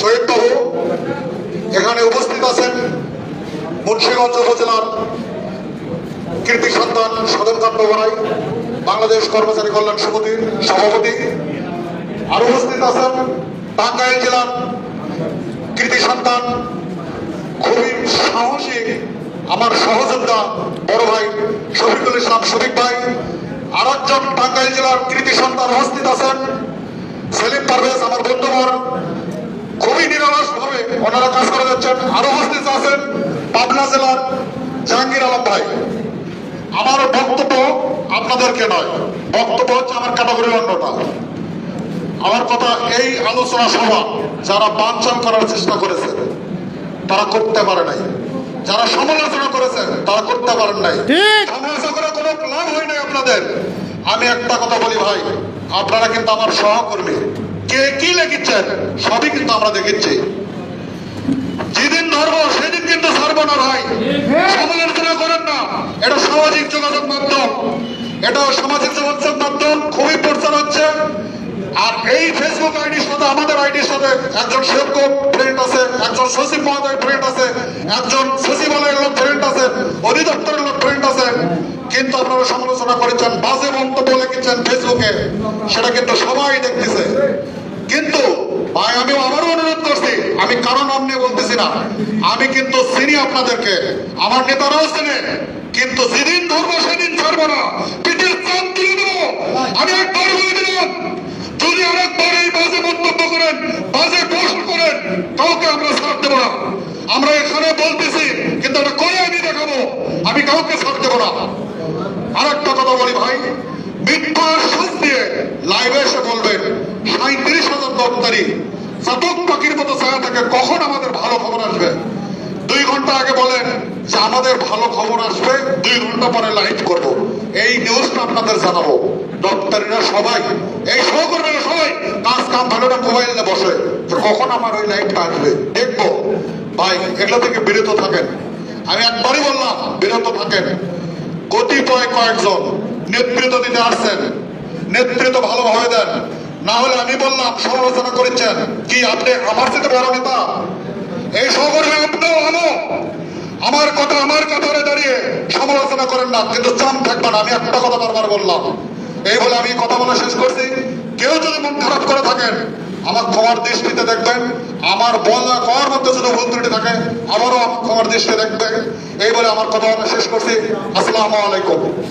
শহীদ বাবু, এখানে উপস্থিত আছেন মুন্সিগঞ্জ উপজেলার কীর্তি সন্তান সদরকান্ত বড়াই বাংলাদেশ কর্মচারী কল্যাণ সমিতির সভাপতি। আর উপস্থিত আছেন টাঙ্গাইল জেলার কৃতি সন্তান, খুবই সাহসী আমার সহযোদ্ধা বড় ভাই শফিকুল ইসলাম শফিক ভাই। আর একজন টাঙ্গাইল জেলার কৃতি সন্তান উপস্থিত আছেন সেলিম পারভেজ, আমার বন্ধুবর খুবই নিরলস ভাবে ওনারা কাজ করে যাচ্ছেন আরও উপস্থিত আছেন পাবনা জেলার জাহাঙ্গীর আলম ভাই। আমার বক্তব্য আপনাদেরকে নয় বক্তব্য হচ্ছে আমার ক্যাটাগরি অন্যটা আমার কথা এই আলোচনা সভা যারা বাঞ্ছন করার চেষ্টা করেছে তারা করতে পারে নাই। যারা সমালোচনা করেছেন তারা করতে পারেন নাই। সমালোচনা করে কোনো লাভ হয় নাই আপনাদের। আমি একটা কথা বলি ভাই আপনারা কিন্তু আমার সহকর্মী। কে, কি লিখেছেন সবই কিন্তু আমরা দেখেছি। যেদিন ধরবো, সেদিন কিন্তু না ভাই। সমালোচনা করেন না। এটা সামাজিক যোগাযোগ মাধ্যম। এটা সামাজিক যোগাযোগ মাধ্যম। খুবই প্রচার হচ্ছে। আর এই ফেসবুক আইডির সাথে, আমাদের আইডির সাথে একজন সেবক ফ্রেন্ড আছে, একজন সচিব মহোদয় ফ্রেন্ড আছে, একজন সচিবালয়ের লোক ফ্রেন্ড আছে, অধিদপ্তরের লোক ফ্রেন্ড আছে। কিন্তু আপনারা সমালোচনা করেছেন, বাজে মন্তব্য লিখেছেন ফেসবুকে সেটা কিন্তু সবাই দেখতেছে। কিন্তু ভাই আমি আবারও অনুরোধ করছি, আমি কারও নাম নিয়ে বলতেছি না। আমি কিন্তু চিনি আপনাদেরকে, আমার নেতারাও চেনে, কিন্তু যেদিন ধরবো সেদিন ছাড়বো না। পিঠের চাপ তুলে দেবো, আমি একবার বলে দিলাম, যদি আরেকবার এই বাজে মন্তব্য করেন, বাজে পোস্ট করেন, কাউকে আমরা ছাড় দেবো না। আমরা এখানে বলতেছি, কিন্তু এটা করে আমি দেখাবো, আমি কাউকে ছাড় দেবো না। আর কথা বলি ভাই মিথ্যা শ্বাস দিয়ে লাইভে এসে বলবেন সাঁত্রিশ হাজার দপ্তরি চাতক পাখির থাকে, কখন আমাদের ভালো খবর আসবে? দুই ঘণ্টা আগে বলেন যে আমাদের ভালো খবর আসবে, দুই ঘণ্টা পরে লাইভ করব। এই নিউজটা আপনাদের জানাব। দপ্তরিরা সবাই, এই সহকর্মীরা কাম ভালো মোবাইল নিয়ে বসে। কখন আমার ওই লাইভটা আসবে? দেখব। ভাই, এগুলো থেকে বিরত থাকেন। আমি একবারই বললাম, বিরত থাকেন। কতিপয় কয়েকজন নেতৃত্ব দিতে আসছেন। নেতৃত্ব ভালোভাবে দেন। না হলে আমি বললাম, সমালোচনা করেছেন। কি আপনি আমার সাথে বড় নেতা? এই সহকর্মী আপনিও আনো। আমার কথা আমার কাতারে দাঁড়িয়ে সমালোচনা করেন না। কিন্তু চাম থাকবেন আমি একটা কথা বারবার বললাম। এই বলে আমি কথা বলা শেষ করছি। কেউ যদি মন খারাপ করে থাকেন, আমার ক্ষমার দৃষ্টিতে দেখবেন। আমার বলা করার মধ্যে যদি ভুল ত্রুটি থাকে আমারও আমার ক্ষমার দৃষ্টিতে দেখবেন। এই বলে আমার কথা বলা শেষ করছি। আসসালামু আলাইকুম।